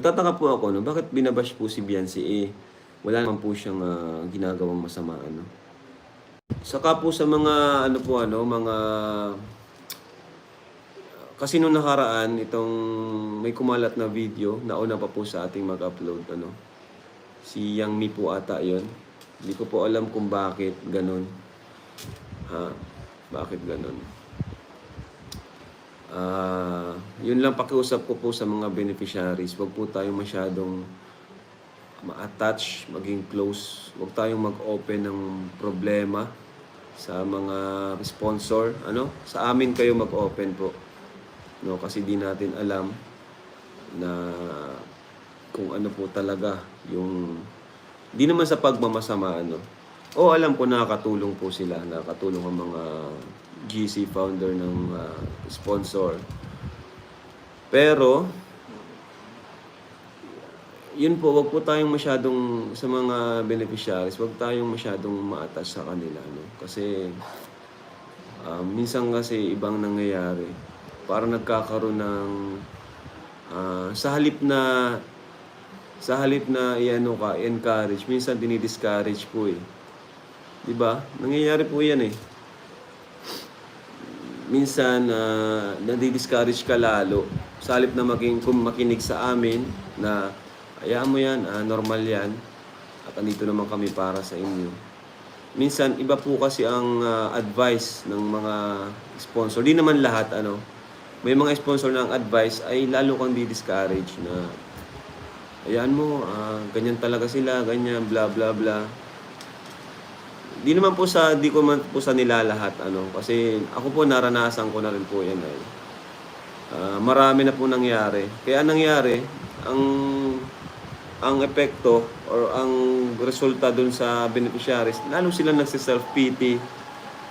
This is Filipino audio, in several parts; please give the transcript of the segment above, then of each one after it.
Tataka po ako, no? bakit binabash po si Beyonce? Eh, wala naman po siyang ah, ginagawang masama, ano? Saka po sa mga, ano po, ano, mga... Kasi nung nakaraan, itong may kumalat na video, nauna pa po sa ating mag-upload, ano? Si Yang Mi po ata yon. Hindi ko po alam kung bakit ganun. Ha? Bakit ganun? Ah, yun lang pakiusap ko po sa mga beneficiaries. Huwag po tayong masyadong ma-attach, maging close. Huwag tayong mag-open ng problema sa mga sponsor. Ano? Sa amin kayo mag-open po. No, kasi di natin alam na kung ano po talaga yung di naman sa pagmamasama ano. O alam ko nakakatulong po sila, nakakatulong ang mga GC founder ng ah, sponsor. Pero yun po, wag po tayong masyadong sa mga beneficiaries, wag tayong masyadong maatas sa kanila no. Kasi ah, minsan kasi ibang nangyayari. Parang nagkakaroon ng ah, sa halip na sa halip na iano ka, encourage, minsan dinidiscourage po eh. 'Di ba? Nangyayari po 'yan eh. Minsan uh, nadi-discourage ka lalo. Sa halip na maging kung makinig sa amin na hayaan mo 'yan, ah, normal 'yan. At andito naman kami para sa inyo. Minsan iba po kasi ang ah, advice ng mga sponsor. Di naman lahat ano. May mga sponsor ng advice ay lalo kang di-discourage na Ayan mo, ah, ganyan talaga sila, ganyan, bla bla bla. Di naman po sa, di ko man po sa nila lahat, ano, kasi ako po naranasan ko na rin po yan ay. Ah, marami na po nangyari. Kaya nangyari, ang ang epekto or ang resulta dun sa beneficiaries, lalo silang nagsi-self-pity,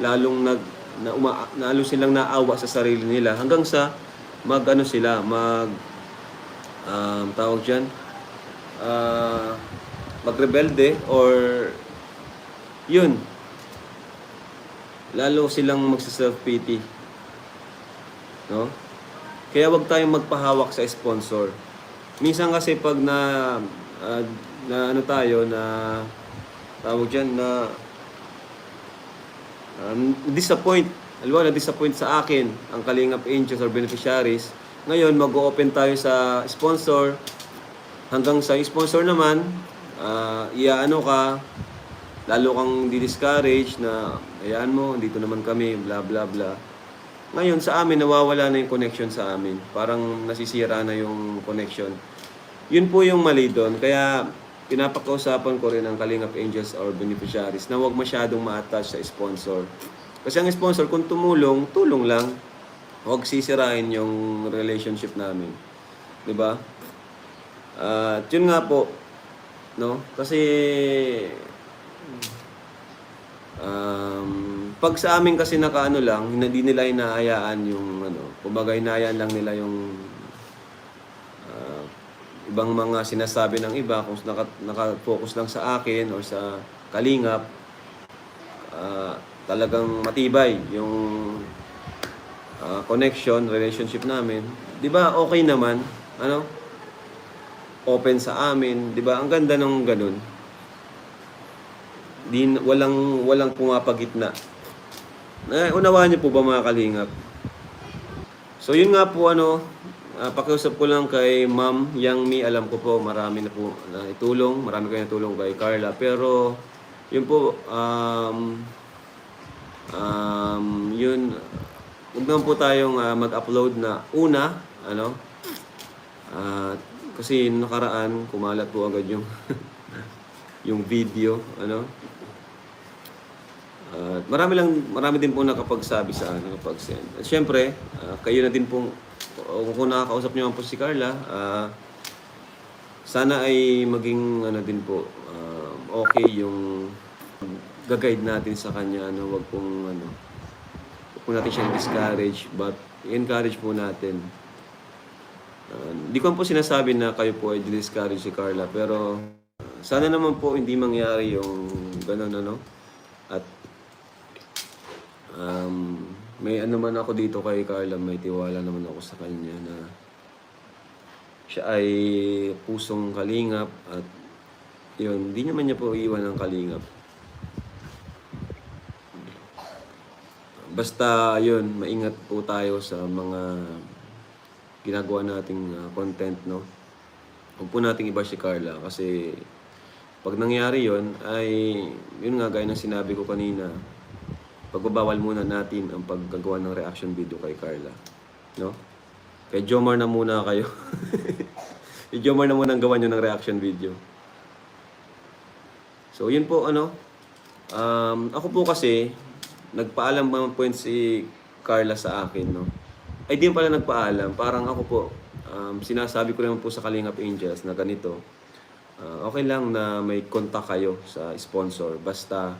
lalong nag na uma, lalo silang naawa sa sarili nila hanggang sa mag ano sila, mag um, tawag diyan, ah, magrebelde or yun. Lalo silang magsa-self-pity. No? Kaya wag tayong magpahawak sa sponsor. Minsan kasi pag na ah, na ano tayo na tawag diyan na um, disappoint. Halimbawa, na-disappoint sa akin ang Kalingap Angels or beneficiaries. Ngayon, mag-open tayo sa sponsor, hanggang sa sponsor naman, ah iaano ka, lalo kang di-discourage na, ayan mo, dito naman kami, bla bla bla. Ngayon, sa amin, nawawala na yung connection sa amin. Parang nasisira na yung connection. Yun po yung mali doon. Kaya, pinapakausapan ko rin ang Kalingap Angels or beneficiaries na huwag masyadong ma-attach sa sponsor. Kasi ang sponsor, kung tumulong, tulong lang. Huwag sisirain yung relationship namin. ba? At yun nga po, no? Kasi um, pag sa amin kasi nakaano lang, hindi nila inaayaan yung ano, kumbaga inaayaan lang nila yung ah, ibang mga sinasabi ng iba kung naka, naka-focus lang sa akin or sa kalingap ah, talagang matibay yung ah, connection, relationship namin. 'Di ba? Okay naman, ano? Open sa amin, 'di ba? Ang ganda ng ganun. Di walang walang pumapagitna. Eh, unawaan niyo po ba mga kalingap? So yun nga po ano, ah, pakiusap ko lang kay Ma'am Yang Mi, alam ko po marami na po na itulong, marami kayo natulong kay Carla. Pero yun po, um, um, yun, huwag naman po tayong ah, mag-upload na una, ano, ah, kasi nakaraan, kumalat po agad yung yung video, ano, at marami lang, marami din po nakapagsabi sa akin, nakapag-send. At syempre, ah, kayo na din pong, kung kung nakakausap niyo man po si Carla, ah, sana ay maging ano din po, ah, okay yung gag-guide natin sa kanya, ano, wag pong ano, wag po natin siyang discourage, but encourage po natin. Hindi ko po sinasabi na kayo po ay discourage si Carla, pero ah, sana naman po hindi mangyari yung ganun ano. At may ano man ako dito kay Carla, may tiwala naman ako sa kanya na siya ay pusong kalingap at yun, hindi naman niya po iwan ng kalingap. Basta yun, maingat po tayo sa mga ginagawa nating uh, content, no? Huwag po nating iba si Carla kasi pag nangyari yon ay yun nga gaya ng sinabi ko kanina pagbabawal muna natin ang paggagawa ng reaction video kay Carla. No? Kay Jomar na muna kayo. Kay Jomar na muna ang gawa nyo ng reaction video. So yun po ano? Um, ako po kasi nagpaalam naman po si Carla sa akin no? Ay di pala nagpaalam. Parang ako po um, sinasabi ko naman po sa Kalingap Angels na ganito Ah, okay lang na may contact kayo sa sponsor. Basta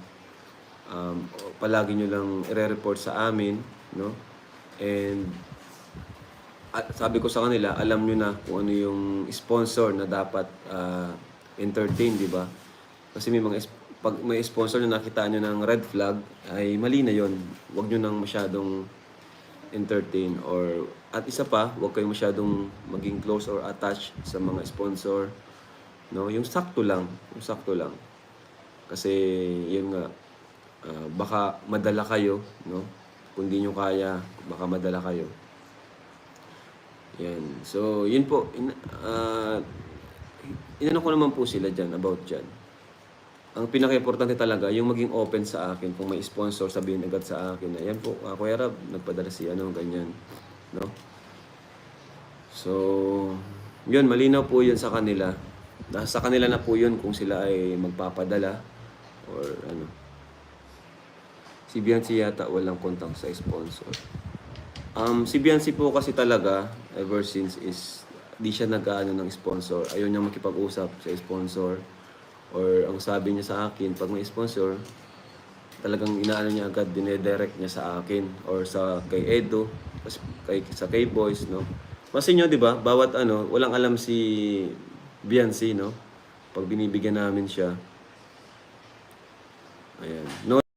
um, palagi nyo lang i-report sa amin. No? And at sabi ko sa kanila, alam nyo na kung ano yung sponsor na dapat ah, entertain, di ba? Kasi may mga pag may sponsor na nakita nyo ng red flag, ay mali na yon. Huwag nyo nang masyadong entertain or at isa pa, huwag kayo masyadong maging close or attached sa mga sponsor. No, yung sakto lang, yung sakto lang. Kasi yun nga ah, baka madala kayo, no? Kung di nyo kaya, baka madala kayo. Yan. So, yun po. In, uh, inano ko naman po sila dyan, about dyan. Ang pinaka-importante talaga, yung maging open sa akin. Kung may sponsor, sabihin agad sa akin na, yan po, uh, Kuya Rab, nagpadala si ano, ganyan. No? So, yun, malinaw po yun sa kanila. Nasa kanila na po yun kung sila ay magpapadala or ano. Si Biancy yata walang contact sa sponsor. Um, si Biancy po kasi talaga, ever since is, di siya nag-ano ng sponsor. Ayaw niya makipag-usap sa sponsor. Or ang sabi niya sa akin, pag may sponsor, talagang inaano niya agad, dinedirect niya sa akin or sa kay Edo, kay sa kay Boys, no. Kasi nyo, di ba, bawat ano, walang alam si Biancy, no? Pag binibigyan namin siya. Ayan. No